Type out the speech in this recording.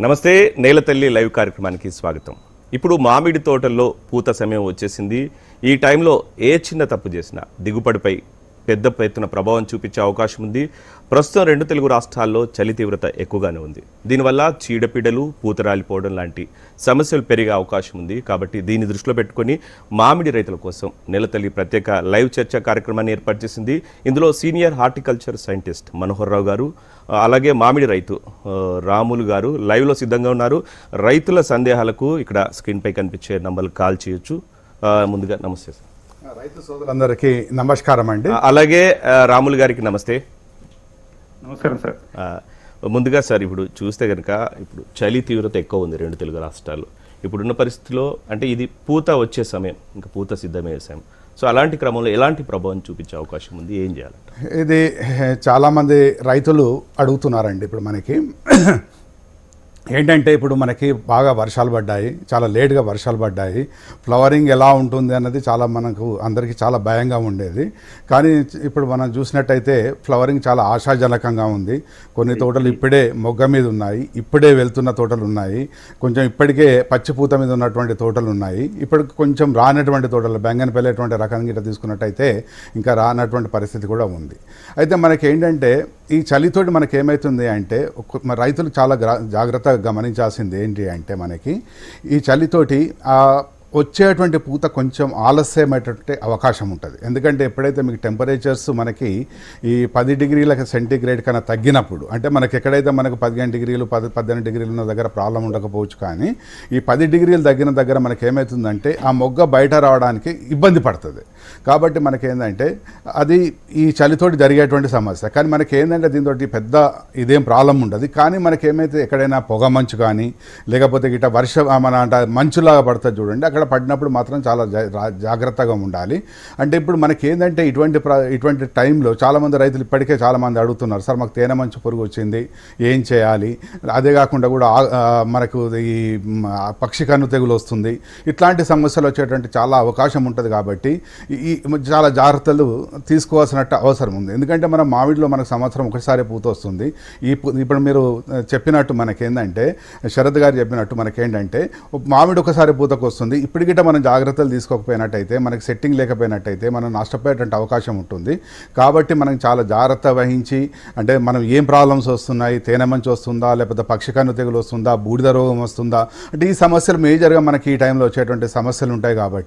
నమస్తే నేలతల్లి లైవ్ కార్యక్రమానికి స్వాగతం. ఇప్పుడు మామిడి తోటల్లో పూత సమయం వచ్చేసింది. ఈ టైంలో ఏ చిన్న తప్పు చేసినా దిగుబడిపై పెద్ద ఎత్తున ప్రభావం చూపించే అవకాశం ఉంది. ప్రస్తుతం రెండు తెలుగు రాష్ట్రాల్లో చలి తీవ్రత ఎక్కువగానే ఉంది. దీనివల్ల చీడపీడలు పూతరాలిపోవడం లాంటి సమస్యలు పెరిగే అవకాశం ఉంది. కాబట్టి దీన్ని దృష్టిలో పెట్టుకొని మామిడి రైతుల కోసం నెలతల్లి ప్రత్యేక లైవ్ చర్చ కార్యక్రమాన్ని ఏర్పాటు చేసింది. ఇందులో senior horticulture scientist Manohar Rao garu అలాగే మామిడి రైతు రాములు గారు లైవ్లో సిద్ధంగా ఉన్నారు. రైతుల సందేహాలకు ఇక్కడ స్క్రీన్పై కనిపించే నంబర్లు కాల్ చేయొచ్చు. ముందుగా నమస్తే సార్. రైతు సోదరులందరికీ నమస్కారం అండి అలాగే రాములు గారికి నమస్తే. నమస్కారం సార్. ముందుగా సార్ ఇప్పుడు చూస్తే కనుక ఇప్పుడు చలి తీవ్రత ఎక్కువ ఉంది రెండు తెలుగు రాష్ట్రాల్లో. ఇప్పుడున్న పరిస్థితిలో అంటే ఇది పూత వచ్చే సమయం ఇంకా పూత సిద్ధమయ్యే సమయం. సో అలాంటి క్రమంలో ఎలాంటి ప్రభావం చూపించే అవకాశం ఉంది? ఏం చేయాలంట ఇది చాలామంది రైతులు అడుగుతున్నారండి ఇప్పుడు మనకి. ఏంటంటే ఇప్పుడు మనకి బాగా వర్షాలు పడ్డాయి చాలా లేట్గా వర్షాలు పడ్డాయి. ఫ్లవరింగ్ ఎలా ఉంటుంది అన్నది చాలా మనకు అందరికీ చాలా భయంగా ఉండేది. కానీ ఇప్పుడు మనం చూసినట్టయితే ఫ్లవరింగ్ చాలా ఆశాజనకంగా ఉంది. కొన్ని తోటలు ఇప్పుడే మొగ్గ మీద ఉన్నాయి ఇప్పుడే వెళ్తున్న తోటలు ఉన్నాయి. కొంచెం ఇప్పటికే పచ్చిపూత మీద ఉన్నటువంటి తోటలు ఉన్నాయి. ఇప్పటికి కొంచెం రానటువంటి తోటలు బెంగనపల్లేటువంటి రకం గిట్ట తీసుకున్నట్టయితే ఇంకా రానటువంటి పరిస్థితి కూడా ఉంది. అయితే మనకి ఏంటంటే ఈ చలితోటి మనకేమవుతుంది అంటే రైతులు చాలా గ్రా- జాగ్రత్తగా గమనించాల్సింది ఏంటి అంటే మనకి ఈ చలితోటి ఆ వచ్చేటువంటి పూత కొంచెం ఆలస్యమయ్యేటువంటి అవకాశం ఉంటుంది. ఎందుకంటే ఎప్పుడైతే మీకు టెంపరేచర్స్ మనకి ఈ పది డిగ్రీల సెంటీగ్రేడ్ కన్నా తగ్గినప్పుడు అంటే మనకి ఎక్కడైతే మనకు పదిహేను డిగ్రీలు పది పద్దెనిమిది డిగ్రీలు ఉన్న దగ్గర ప్రాబ్లం ఉండకపోవచ్చు కానీ ఈ పది డిగ్రీలు తగ్గిన దగ్గర మనకి ఏమవుతుందంటే ఆ మొగ్గ బయట రావడానికి ఇబ్బంది పడుతుంది. కాబట్టి మనకి ఏంటంటే అది ఈ చలితోటి జరిగేటువంటి సమస్య. కానీ మనకి ఏంటంటే దీంతో పెద్ద ఇదేం ప్రాబ్లం ఉండదు. కానీ మనకి ఏమైతే ఎక్కడైనా పొగ మంచు కానీ లేకపోతే గిట్ట వర్ష మన అంటే మంచులాగా పడుతుంది చూడండి అక్కడ పడినప్పుడు మాత్రం చాలా జా- జాగ్రత్తగా ఉండాలి. అంటే ఇప్పుడు మనకి ఏంటంటే ఇటువంటి ప్ర- ఇటువంటి టైంలో చాలామంది రైతులు ఇప్పటికే చాలామంది అడుగుతున్నారు సార్ మాకు తేనె మంచు పురుగు వచ్చింది ఏం చేయాలి? అదే కాకుండా కూడా మనకు ఈ పక్షి కన్ను తెగులు వస్తుంది. ఇట్లాంటి సమస్యలు వచ్చేటువంటి చాలా అవకాశం ఉంటుంది కాబట్టి ఈ చాలా జాగ్రత్తలు తీసుకోవాల్సినట్టు అవసరం ఉంది. ఎందుకంటే మనం మామిడిలో మనకు సంవత్సరం ఒకసారి పూత వస్తుంది. ఈ ఇప్పుడు మీరు చెప్పినట్టు మనకేందంటే శరద్ గారు చెప్పినట్టు మనకేంటంటే మామిడి ఒకసారి పూతకు వస్తుంది ఇప్పటికిట మనం జాగ్రత్తలు తీసుకోకపోయినట్టయితే మనకి సెట్టింగ్ లేకపోయినట్టయితే మనం నష్టపోయేటువంటి అవకాశం ఉంటుంది. కాబట్టి మనం చాలా జాగ్రత్త వహించి అంటే మనం ఏం ప్రాబ్లమ్స్ వస్తున్నాయి తేనె మంచి వస్తుందా లేకపోతే పక్షికన్ను తెగులు వస్తుందా బూడిద రోగం వస్తుందా అంటే ఈ సమస్యలు మేజర్గా మనకి ఈ టైంలో వచ్చేటువంటి సమస్యలు ఉంటాయి కాబట్టి.